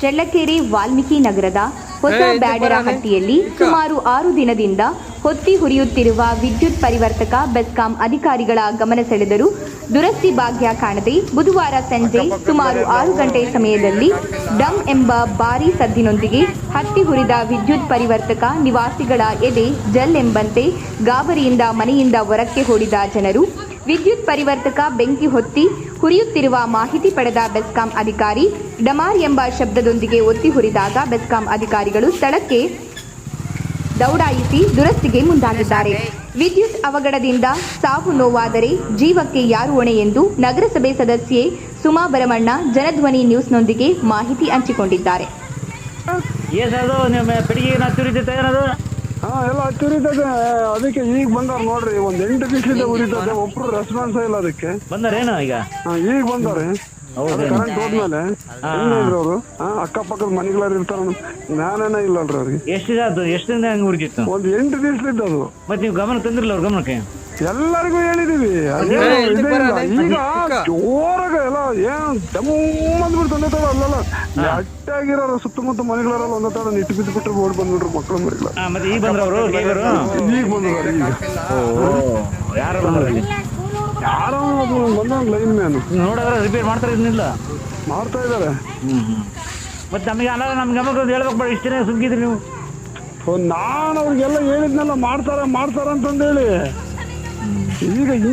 ಚಳ್ಳಕೆರೆ ವಾಲ್ಮೀಕಿ ನಗರದ ಹೊಸ ಬ್ಯಾಡರಹಟ್ಟಿಯಲ್ಲಿ ಸುಮಾರು ಆರು ದಿನದಿಂದ ಹೊತ್ತಿ ಹುರಿಯುತ್ತಿರುವ ವಿದ್ಯುತ್ ಪರಿವರ್ತಕ ಬೆಸ್ಕಾಂ ಅಧಿಕಾರಿಗಳ ಗಮನ ಸೆಳೆದರೂ ದುರಸ್ತಿ ಭಾಗ್ಯ ಕಾಣದೆ ಬುಧವಾರ ಸಂಜೆ ಸುಮಾರು ಆರು ಗಂಟೆ ಸಮಯದಲ್ಲಿ ಡಮ್ ಎಂಬ ಭಾರೀ ಸದ್ದಿನೊಂದಿಗೆ ಹತ್ತಿ ಹುರಿದ ವಿದ್ಯುತ್ ಪರಿವರ್ತಕ ನಿವಾಸಿಗಳ ಎದೆ ಜಲ್ ಎಂಬಂತೆ ಗಾಬರಿಯಿಂದ ಮನೆಯಿಂದ ಹೊರಕ್ಕೆ ಓಡಿದ ಜನರು ವಿದ್ಯುತ್ ಪರಿವರ್ತಕ ಬೆಂಕಿ ಹೊತ್ತಿ ಹುರಿಯುತ್ತಿರುವ ಮಾಹಿತಿ ಪಡೆದ ಬೆಸ್ಕಾಂ ಅಧಿಕಾರಿ, ಡಮಾರ್ ಎಂಬ ಶಬ್ದದೊಂದಿಗೆ ಒತ್ತಿ ಹುರಿದಾಗ ಬೆಸ್ಕಾಂ ಅಧಿಕಾರಿಗಳು ಸ್ಥಳಕ್ಕೆ ದೌಡಾಯಿಸಿ ದುರಸ್ತಿಗೆ ಮುಂದಾಗಿದ್ದಾರೆ. ವಿದ್ಯುತ್ ಅವಘಡದಿಂದ ಸಾವು ನೋವಾದರೆ ಜೀವಕ್ಕೆ ಯಾರು ಹೊಣೆ ಎಂದು ನಗರಸಭೆ ಸದಸ್ಯೆ ಸುಮಾ ಭರಮಣ್ಣ ಜನಧ್ವನಿ ನ್ಯೂಸ್ನೊಂದಿಗೆ ಮಾಹಿತಿ ಹಂಚಿಕೊಂಡಿದ್ದಾರೆ. ಹಾ ಎಲ್ಲ ಹತ್ತಿ ಅದಕ್ಕೆ ಈಗ ಬಂದಾರ ನೋಡ್ರಿ ಒಂದ್ ಎಂಟು ದಿವಸದಿಂದ ಉರಿತದೆ. ಒಬ್ರು ರೆಸ್ಪಾನ್ಸ್ ಇಲ್ಲ ಅದಕ್ಕೆ. ಬಂದಾರೇನು ಈಗ? ಹಾ, ಈಗ ಬಂದಾರೆ? ಕರೆಂಟ್ ಹೋದ್ಮೇಲೆ. ಹೆಂಗಿದ್ರು ಅವರು? ಅಕ್ಕಪಕ್ಕದ ಮನೆಗಳಾರು ಇರ್ತಾರ ಜ್ಞಾನನೇ ಇಲ್ಲಲ್ರಿ ಅವ್ರಿಗೆ. ಎಷ್ಟು ಅದು? ಆಯ್ತು ಎಷ್ಟು ದಿನ ಹಂಗೆ ಹುಡುಕಿತ್ತು ಒಂದ್ ಎಂಟು ದಿವಸದಿಂದ ಅದು. ಮತ್ತೆ ನೀವು ಗಮನ ತಂದಿರಲ್ಲ ಅವ್ರ ಗಮನಕ್ಕೆ? ಎಲ್ಲರಿಗೂ ಹೇಳಿದೀವಿ ಅದೇನು ಇದೇ ಇಲ್ಲ. ಈಗ ಏನ್ ಅಂದ್ಬಿಡ್ತು ಒಂದೇ ತಾವ ಅಲ್ಲಲ್ಲ ಅಟ್ಟಾಗಿರೋ ಸುತ್ತಮುತ್ತ ಮನೆಗಳಾರಲ್ಲ ಒಂದೇ ತರ ನಿಟ್ಟು ಬಿದ್ದು ಬಿಟ್ಟರೆ ಓಡ್ ಬಂದ್ಬಿಟ್ರು ಮಕ್ಕಳು ಮರಿಗಳ. ಹಾಂ ಮತ್ತೆ ಈಗ ಬಂದ್ರ ಅವರು ಈಗ ಬಂದ್ರು ಈಗ ಯಾರು ಬಂದ್ರು ಇಲ್ಲಿ? ಯಾರೋ ಅದು ಬಂದ ಲೈನ್ ಮ್ಯಾನ್. ನೋಡಿದ್ರೆ ರಿಪೇರ್ ಮಾಡ್ತಾರೆ ಇದನ್ನಿಲ್ಲ ಮಾಡ್ತಾ ಇದಾರೆ ಮತ್ತೆ ನಮಗೆ ಅಲ್ಲ ನಮ್ಗೆ ಒಂದು ಹೇಳ್ಬೇಕು ಬೇಡ ಇಷ್ಟು ದಿನ ಸುಮ್ಕಿದ್ರಿ ನೀವು. ನಾನು ಅವ್ರಿಗೆಲ್ಲ ಹೇಳಿದ್ನೆಲ್ಲ ಮಾಡ್ತಾರ ಮಾಡ್ತಾರ ಅಂತಂದೇಳಿ. ಈಗ ಹಿಂಗ್